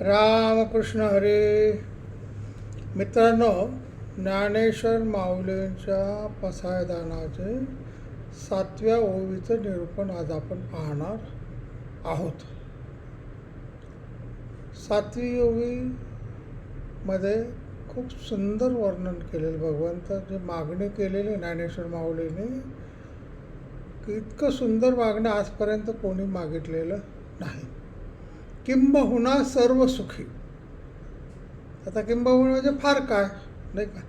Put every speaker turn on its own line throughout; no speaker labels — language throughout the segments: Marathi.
रामकृष्ण हरे. मित्रांनो ज्ञानेश्वर माऊलींच्या पसायदानाचे सातव्या ओवीचं निरूपण आज आपण पाहणार आहोत. सातवी ओवीमध्ये खूप सुंदर वर्णन केलेलं भगवंत जे मागणी केलेली ज्ञानेश्वर माऊलीने की इतकं सुंदर मागणं आजपर्यंत कोणी मागितलेलं नाही. किंबहुना सर्व सुखी. आता किंबहुना म्हणजे फार काय नाही का?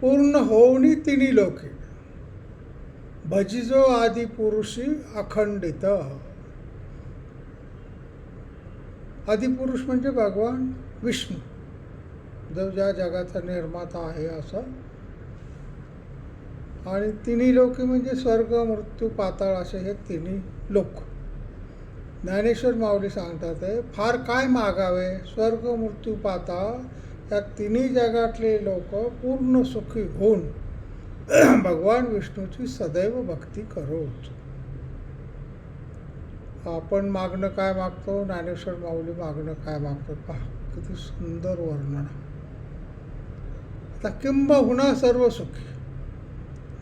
पूर्ण होऊनी तिन्ही लोके. भजिजो आदी पुरुषी अखंडित. आदिपुरुष म्हणजे भगवान विष्णू. जो ज्या जगाचा निर्माता आहे असं. आणि तिन्ही लोके म्हणजे स्वर्ग मृत्यू पाताळ असे हे तिन्ही लोक. ज्ञानेश्वर माऊली सांगतात आहे फार काय मागावे स्वर्ग मृत्यू पाता या तिन्ही जगातले लोक पूर्ण सुखी होऊन भगवान विष्णूची सदैव भक्ती करोत. आपण मागणं काय मागतो? ज्ञानेश्वर माऊली मागणं काय मागतो पहा किती सुंदर वर्णन. आता किंबहुना सर्व सुखी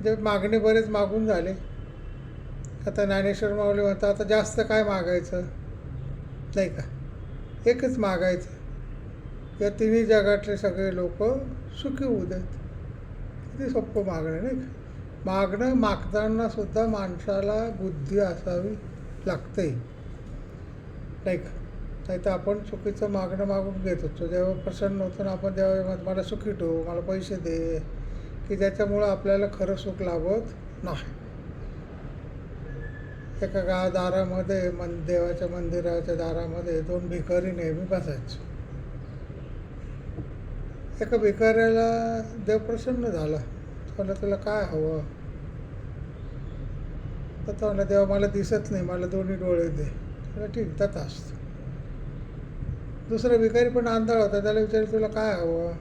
म्हणजे मागणे बरेच मागून झाले. आता ज्ञानेश्वर माऊली म्हणतात आता जास्त काय मागायचं? नाही का? एकच मागायचं. या तिन्ही जगातले सगळे लोक सुखी होऊ देत. किती सोपं मागणं नाही का? मागणं मागताना सुद्धा माणसाला बुद्धी असावी लागते. नाही का? नाही तर आपण चुकीचं मागणं मागून घेत होतो जेव्हा प्रसन्न होतो ना आपण तेव्हा मला सुखी ठेवू मला पैसे दे की ज्याच्यामुळं आपल्याला खरं सुख लाभत नाही. एका गा दारामध्ये मन देवाच्या मंदिराच्या दारामध्ये दोन भिकारी नेहमी बसायचे. एका भिकाऱ्याला देव प्रसन्न झाला. म्हणलं तुला काय हवं? तर तो म्हणला देवा मला दिसत नाही मला दोन्ही डोळे दे. त्याला ठीक त्यात असतं. दुसरा भिकारी पण आंधळ होता त्याला विचारलं तुला काय हवं?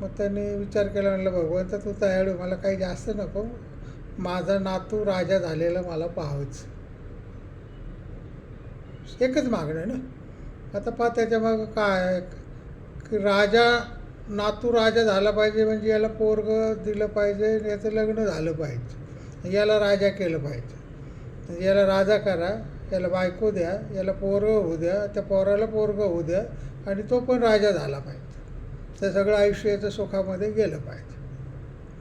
मग त्यांनी विचार केला म्हणलं भगवंत तू तयार मला काही जास्त नको. माझा नातू राजा झालेला मला पाहावंच. एकच मागणं आहे ना? आता पहा त्याच्या मागं काय राजा नातू राजा झाला पाहिजे म्हणजे याला पोरग दिलं पाहिजे आणि याचं लग्न झालं पाहिजे. याला राजा केलं पाहिजे. याला राजा करा याला बायको द्या याला पोरग होऊ द्या त्या पोराला पोरग होऊ द्या आणि तो पण राजा झाला पाहिजे. तर सगळं आयुष्य याचं सुखामध्ये गेलं पाहिजे.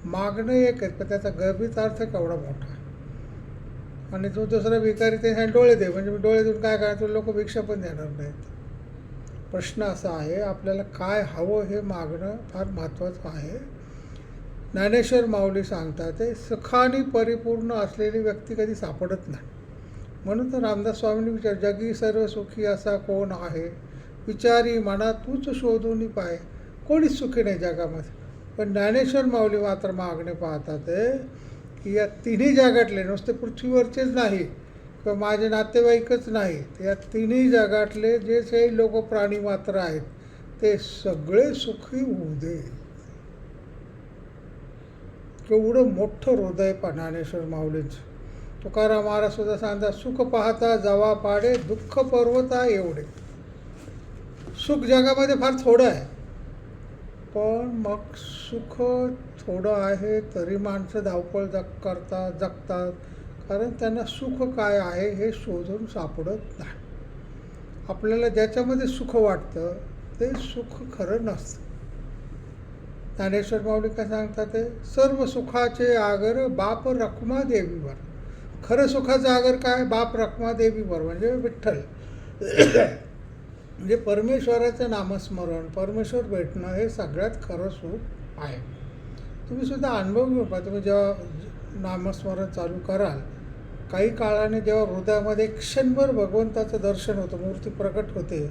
मागणं एक आहे पण त्याचा गर्भीचा अर्थ केवढा मोठा आहे. आणि तो दुसरा भिकारी ते डोळे दे म्हणजे मी डोळे देऊन काय करायचं? लोक भिक्षा पण देणार नाहीत. प्रश्न असा आहे आपल्याला काय हवं हे मागणं फार महत्त्वाचं आहे. ज्ञानेश्वर माऊली सांगतात ते सुखाने परिपूर्ण असलेली व्यक्ती कधी सापडत नाही. म्हणून तर रामदास स्वामींनी विचार जगी सर्व सुखी असा कोण आहे? विचारी मना तूच शोधून पाय. कोणीच सुखी नाही जगामध्ये. पण ज्ञानेश्वर माऊली मात्र मागणे पाहतात की या तिन्ही जगातले नुसते पृथ्वीवरचेच नाही किंवा माझे नातेवाईकच नाही या तिन्ही जगातले जे काही लोक प्राणी मात्र आहेत ते सगळे सुखी होऊ दे. केवढं मोठं हृदय पण ज्ञानेश्वर माऊलींचं. तुकाराम महाराज सुद्धा सांगतात सुख पाहता जवा पाडे दुःख पर्वता एवढे. सुख जगामध्ये फार थोडं आहे. पण मग सुख थोडं आहे तरी माणसं धावपळ जग करतात जगतात. कारण त्यांना सुख काय आहे हे शोधून सापडत नाही. आपल्याला ज्याच्यामध्ये सुख वाटतं ते सुख खरं नसतं. ज्ञानेश्वर माऊली काय सांगतात ते? सर्व सुखाचे आगर बाप रखमा देवीवर. खरं सुखाचं आगर काय? बाप रखमा देवीवर म्हणजे विठ्ठल. म्हणजे परमेश्वराचं नामस्मरण परमेश्वर भेटणं हे सगळ्यात खरं सुख आहे. तुम्ही सुद्धा अनुभव घेऊ पहा. तुम्ही जेव्हा नामस्मरण चालू कराल काही काळाने जेव्हा हृदयामध्ये क्षणभर भगवंताचं दर्शन होतं मूर्ती प्रकट होते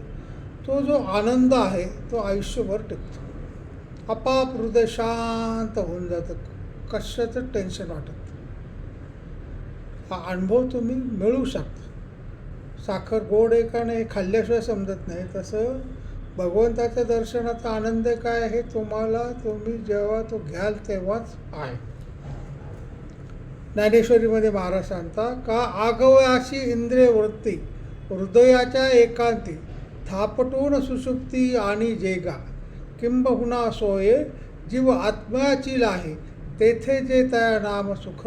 तो जो आनंद आहे तो आयुष्यभर टिकतो. आपाप हृदय शांत होऊन जातं. कशाचं टेन्शन वाटत हा अनुभव तुम्ही मिळू शकता. साखर गोड आहे का नाही खाल्ल्याशिवाय समजत नाही. तसं भगवंताच्या दर्शनाचा आनंद काय हे तुम्हाला तुम्ही जेव्हा तो घ्याल तेव्हाच आहे. ज्ञानेश्वरीमध्ये महाराज सांगता का आगव अशी इंद्रिय वृत्ती हृदयाच्या एकांती थापटून सुसुप्ती आणि जेगा किंबहुना सोये जीव आत्म्याची लाही तेथे जे त्या नाम सुख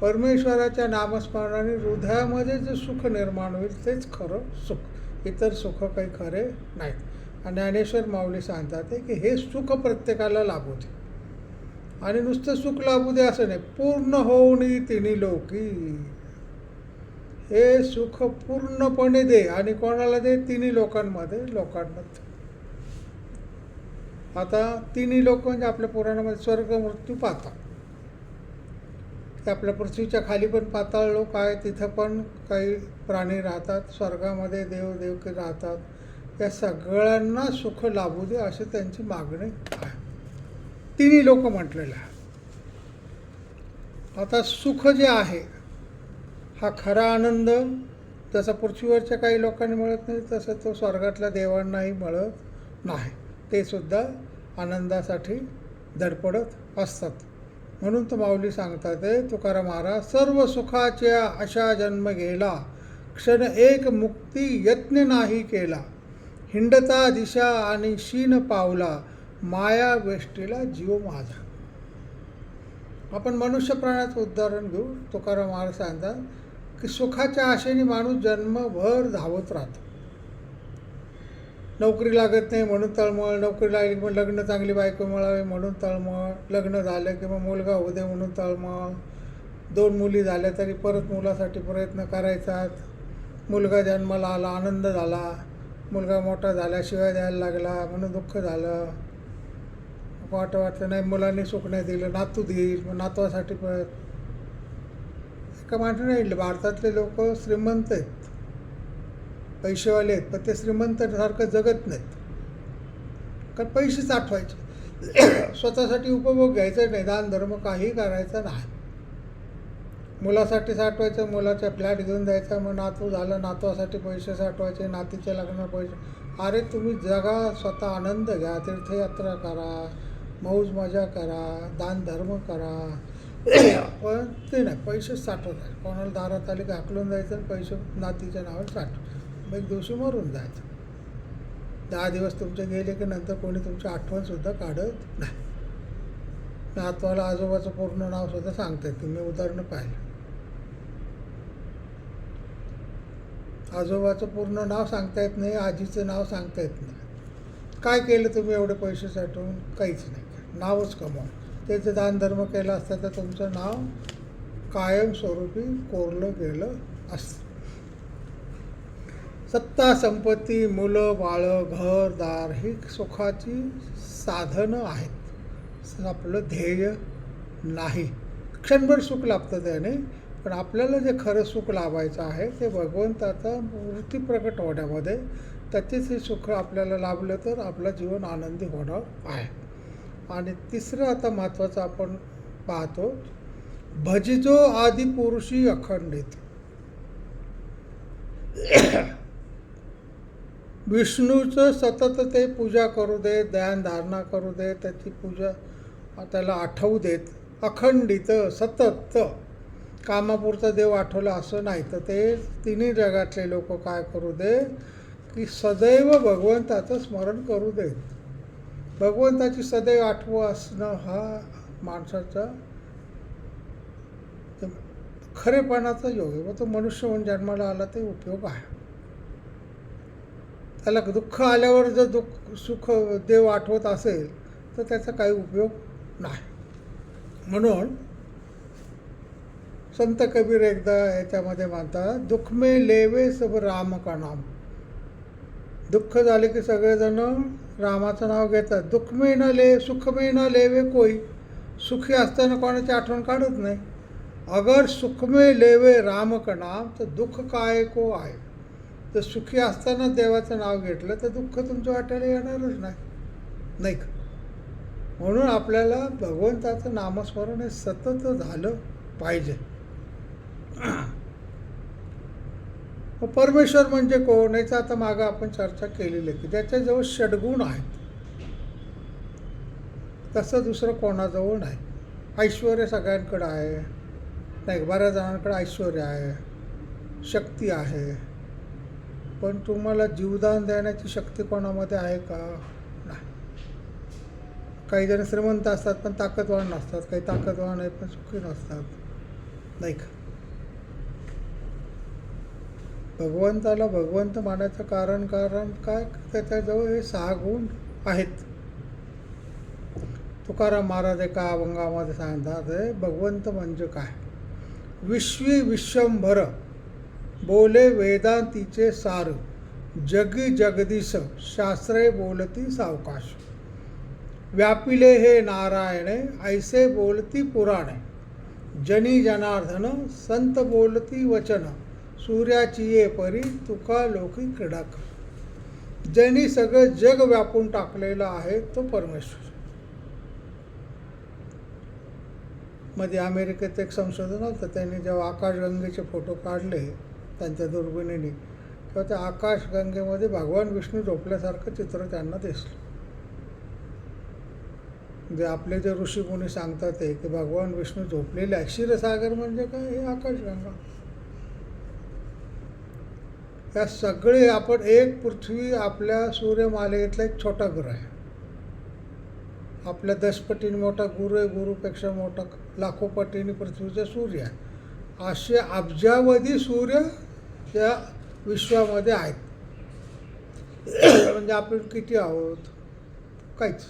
परमेश्वराच्या नामस्मरणाने हृदयामध्ये जे सुख निर्माण होईल तेच खरं सुख. इतर सुख काही खरे नाहीत. आणि ज्ञानेश्वर माऊली सांगतात की हे सुख प्रत्येकाला लाभू दे. आणि नुसतं सुख लाभू दे असं नाही पूर्ण होऊन तिन्ही लोकी. हे सुख पूर्णपणे दे आणि कोणाला दे? तिन्ही लोकांमध्ये लोकांमध्ये. आता तिन्ही लोक म्हणजे आपल्या पुराणामध्ये स्वर्ग मृत्यू पाहतात ते आपल्या पृथ्वीच्या खाली पण पाताळ लोक आहे तिथं पण काही प्राणी राहतात स्वर्गामध्ये देव देवकी राहतात. या सगळ्यांना सुख लाभू दे अशी त्यांची मागणी आहे. तिन्ही लोक म्हटलेलं आहे. आता सुख जे आहे हा खरा आनंद जसा पृथ्वीवरच्या काही लोकांनी मिळत नाही तसं तो स्वर्गातल्या देवांनाही मिळत नाही. ते सुद्धा आनंदासाठी धडपडत असतात. म्हणून तो माऊली सांगतात तुकाराम महाराज सर्व सुखाच्या अशा जन्म गेला क्षण एक मुक्ती यत्न नाही केला. हिंडता दिशा आणि शीन पावला माया वेष्टीला जीव माझा. आपण मनुष्य प्राण्याचं उदाहरण घेऊ. तुकाराम महाराज सांगतात की सुखाच्या आशेने माणूस जन्मभर धावत राहतो. नोकरी लागत नाही म्हणून तळमळ नोकरी लागली मग लग्न चांगली बायको मिळावी म्हणून तळमळ लग्न झालं की मग मुलगा होऊ दे म्हणून तळमळ. दोन मुली झाल्या तरी परत मुलासाठी प्रयत्न करायचा मुलगा जन्माला आला आनंद झाला. मुलगा मोठा झाल्याशिवाय द्यायला लागला म्हणून दुःख झालं. वाटं वाटलं नाही मुलांनी सुख नाही दिलं नातू देईल मग नातवासाठी परत एका माणसाने भारतातले लोक श्रीमंत आहेत. पैसेवाले आहेत पण ते श्रीमंतासारखं जगत नाहीत. कारण पैसेच आठवायचे स्वतःसाठी उपभोग घ्यायचा नाही दान धर्म काही करायचा नाही. मुलासाठी साठवायचं मुलाच्या फ्लॅट घेऊन द्यायचा मग नातू झालं नातवासाठी पैसे साठवायचे नातीच्या लग्नाला पैसे. अरे तुम्ही जगा स्वतः आनंद घ्या तीर्थयात्रा करा मौज मजा करा दान धर्म करा. पण ते नाही पैसे साठवत आहे कोणाला दारात आले की हाकलून जायचं आणि पैसे नातीच्या नावावर साठव मग एक दिवशी मरून जायचं. दहा दिवस तुमचे गेले की नंतर कोणी तुमची आठवणसुद्धा काढत नाही. नातवाला आजोबाचं पूर्ण नावसुद्धा सांगतात तुम्ही उदाहरणं पाहिलं. आजोबाचं पूर्ण नाव सांगता येत नाही आजीचं नाव सांगता येत नाही. काय केलं तुम्ही एवढे पैसे साठवून? काहीच नाही नावच कमावून त्याचं दानधर्म केला असतं तर तुमचं नाव कायमस्वरूपी कोरलं गेलं असतं. सत्ता संपत्ती मुलं बाळं घर दार ही सुखाची साधनं आहेत. आपलं ध्येय नाही. क्षणभर सुख लाभतं त्याने पण आपल्याला जे खरं सुख लाभायचं आहे ते भगवंताचा मूर्ती प्रकट होण्यामध्ये त्याचेच हे सुख आपल्याला लाभलं तर आपलं जीवन आनंदी होणार आहे. आणि तिसरं आता महत्त्वाचं आपण पाहतो भजिजो आदिपुरुषी अखंडित. विष्णूचं सतत ते पूजा करू दे ध्यानधारणा करू दे त्याची पूजा त्याला आठवू देत अखंडित सतत कामापुरता देव आठवला असं नाही. तर ते तिन्ही जगातले लोक काय करू दे? की सदैव भगवंताचं स्मरण करू देत भगवंताची सदैव आठवं असणं हा माणसाचा खरेपणाचा योग आहे. व तो मनुष्य म्हणून जन्माला आला ते उपयोग आहे. त्याला दुःख आल्यावर जर दुःख सुख देव आठवत असेल तर त्याचा काही उपयोग नाही. म्हणून संत कबीर एकदा याच्यामध्ये मानतात दुःख मे लेवे सब राम का नाम. दुःख झाले की सगळेजण रामाचं नाव घेतात. दुःख मे न ले सुख मे न लेवे कोई. सुखी असताना कोणाची आठवण काढत नाही. अगर सुख में लेवे राम का नाम तर दुःख काय को आहे? तर सुखी असताना देवाचं नाव घेतलं तर दुःख तुमचं वाटायला येणारच नाही. नाही का? म्हणून आपल्याला भगवंताचं नामस्मरण हे सतत झालं पाहिजे. परमेश्वर म्हणजे कोण? याचं आता मागं आपण चर्चा केलेली आहे. की ज्याच्याजवळ षडगुण आहेत तसं दुसरं कोणाजवळ नाही. ऐश्वर सगळ्यांकडं आहे. नाही बऱ्याच जणांकडे ऐश्वर आहे शक्ती आहे. पण तुम्हाला जीवदान देण्याची शक्ती कोणामध्ये आहे का? नाही. काही जण श्रीमंत असतात पण ताकदवान नसतात. काही ताकदवान आहेत पण सुखी नसतात. नाही का? भगवंताला भगवंत मानायचं कारण कारण काय? त्याच्याजवळ हे सहा गुण आहेत. तुकाराम महाराज एका अभंगामध्ये सांगतात हे भगवंत म्हणजे काय? विश्वी विश्वंभर बोले वेदांतीचे सार. जगी जगदीश शास्त्रे बोलती सावकाश. व्यापिले हे नारायणे ऐसे बोलती पुराणे. जनी जनार्दन संत बोलती वचन. सूर्याची ये परी तुका लोकी क्रीडा कर ज्यांनी सगळं जग व्यापून टाकलेलं आहे तो परमेश्वर. मध्ये अमेरिकेत एक संशोधन होतं त्यांनी जेव्हा आकाशगंगेचे फोटो काढले त्यांच्या दुर्बिणीने किंवा त्या आकाशगंगेमध्ये भगवान विष्णू झोपल्यासारखं चित्र त्यांना दिसलं. जे आपले जे ऋषीमुनी सांगतात ते की भगवान विष्णू झोपलेले आहे. क्षीरसागर म्हणजे काय? हे आकाशगंगा. या सगळे आपण एक पृथ्वी आपल्या सूर्यमालेतला एक छोटा ग्रह आहे. आपल्या दशपटीने मोठा गुरु आहे गुरुपेक्षा मोठा लाखोपटीने पृथ्वीचा सूर्य आहे. असे अब्जावधी सूर्य या विश्वामध्ये आहेत. म्हणजे आपण किती आहोत? काहीच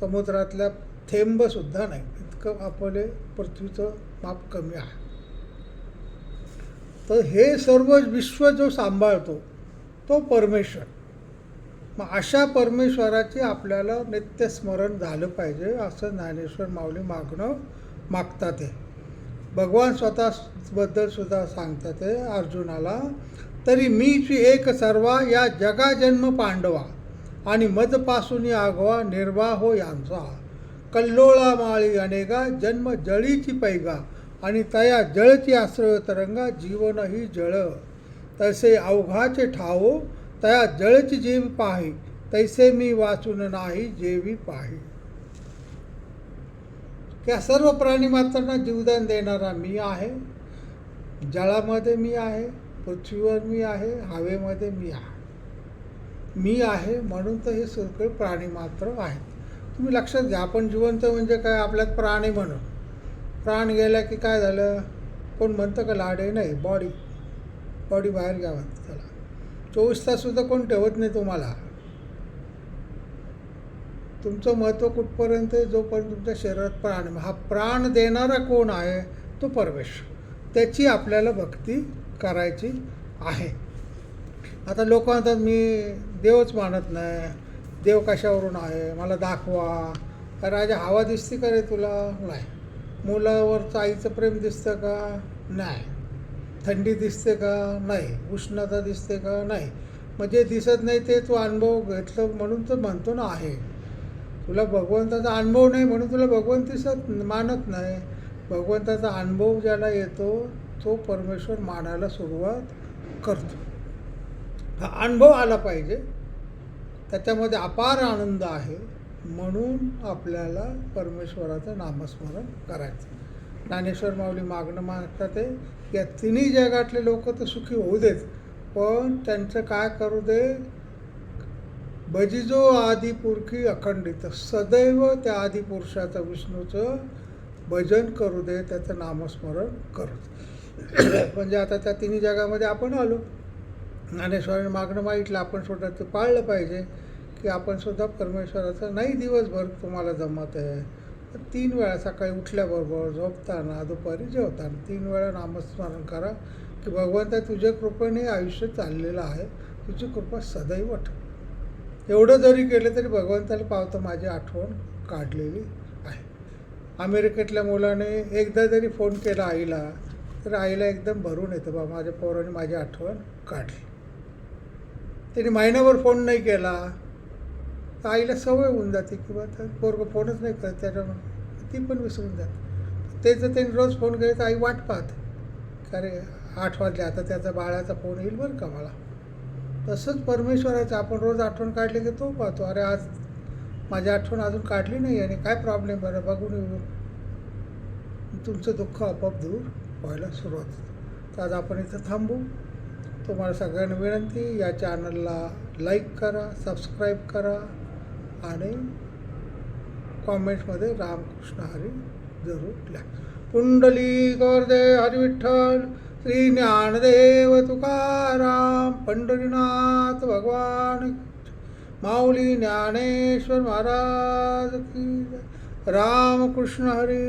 समुद्रातल्या थेंबसुद्धा नाही. इतकं आपले पृथ्वीचं माप कमी आहे. तर हे सर्व विश्व जो सांभाळतो तो परमेश्वर. मग अशा परमेश्वराचे आपल्याला नित्यस्मरण झालं पाहिजे असं ज्ञानेश्वर माऊली मागणं मागतात आहे भगवान स्वतःबद्दल सुद्धा सांगतात अर्जुनाला. तरी मीची एक सर्वा या जगाजन्म पांडवा आणि मधपासून आगवा निर्वाहो हो यांचा. कल्लोळा माळी अनेगा जन्म जळीची पैगा आणि तया जळची आश्रय तरंगा जीवन ही जळ. तसे अवघाचे ठावो तया जळची जीव पाही तैसे मी वाचून नाही जेवी पाही. या सर्व प्राणी मात्रांना जीवदान देणारा मी आहे. जळामध्ये मी आहे पृथ्वीवर मी आहे हवेमध्ये मी आहे. मी आहे म्हणून तर हे सगळे प्राणी मात्र आहेत. तुम्ही लक्षात घ्या आपण जिवंत म्हणजे काय? आपल्यात प्राणी म्हणून. प्राण गेला की काय झालं? कोण म्हणतं का लाडे नाही? बॉडी बॉडी बाहेर घ्यावं त्याला. चोवीस ताससुद्धा कोण ठेवत नाही तुम्हाला. तुमचं महत्त्व कुठपर्यंत आहे? जोपर्यंत तुमच्या शरीरात प्राण हा प्राण देणारा कोण आहे? तो परमेश्वर. त्याची आपल्याला भक्ती करायची आहे. आता लोक म्हणतात मी देवच मानत नाही. देव कशावरून आहे? मला दाखवा. राजा हवा दिसते का रे तुला? नाही. मुलावरचं आईचं प्रेम दिसतं का? नाही. थंडी दिसते का? नाही. उष्णता दिसते का? नाही. म्हणजे दिसत नाही ते तू अनुभव घेतलं म्हणून तर म्हणतो ना आहे. तुला भगवंताचा अनुभव नाही म्हणून तुला भगवंत दिसत मानत नाही. भगवंताचा अनुभव ज्याला येतो तो परमेश्वर मानायला सुरुवात करतो. हा अनुभव आला पाहिजे. त्याच्यामध्ये अपार आनंद आहे म्हणून आपल्याला परमेश्वराचं नामस्मरण करायचं. ज्ञानेश्वर माऊली मागणं मागतात ते या तिन्ही जगातले लोक तर सुखी होऊ देत पण त्यांचं काय करू दे? भजिजो आदिपुरखी अखंडित सदैव त्या आदिपुरुषाचं विष्णूचं भजन करू दे त्याचं नामस्मरण करू दे. म्हणजे आता त्या तिन्ही जगामध्ये आपण आलो. ज्ञानेश्वराने मागणं मागितलं आपण सुद्धा ते पाळलं पाहिजे की आपण सुद्धा परमेश्वराचं नाही दिवसभर तुम्हाला जमत आहे. तीन वेळा सकाळी उठल्याबरोबर झोपताना दुपारी जेवताना तीन वेळा नामस्मरण करा की भगवंता तुझ्या कृपेने आयुष्य चाललेलं आहे. तुझी कृपा सदैव ठेव. एवढं जरी केलं तरी भगवंताला पावतं माझी आठवण काढलेली आहे. अमेरिकेतल्या मुलाने एकदा जरी फोन केला आईला तर आईला एकदम भरून येतं बा माझ्या पोराने माझी आठवण काढली. त्याने महिन्याभर फोन नाही केला. तर आईला सवय होऊन जाते किंवा तर पोरगं फोनच नाही करत त्याच्यामुळे ती पण विसरून जाते. ते जर त्यांनी रोज फोन केले तर आई वाट पाहते. अरे आठ वाजले आता त्याचा बाळाचा फोन येईल बरं का मला? तसंच परमेश्वराचं आपण रोज आठवण काढली की तो पाहतो अरे आज माझी आठवण अजून काढली नाही आणि काय प्रॉब्लेम बरं? बघून येऊ. तुमचं दुःख आपोआप दूर व्हायला सुरुवात होते. तर आज आपण इथं थांबू. तुम्हाला सगळ्यांना विनंती या चॅनलला लाईक करा सबस्क्राईब करा आणि कॉमेंट्समध्ये रामकृष्ण हरी जरूर लिहा. पुंडली गोरदे हरी विठ्ठल श्री ज्ञानदेव तुकाराम पंढरीनाथ भगवान माऊली ज्ञानेश्वर महाराज की रामकृष्ण हरी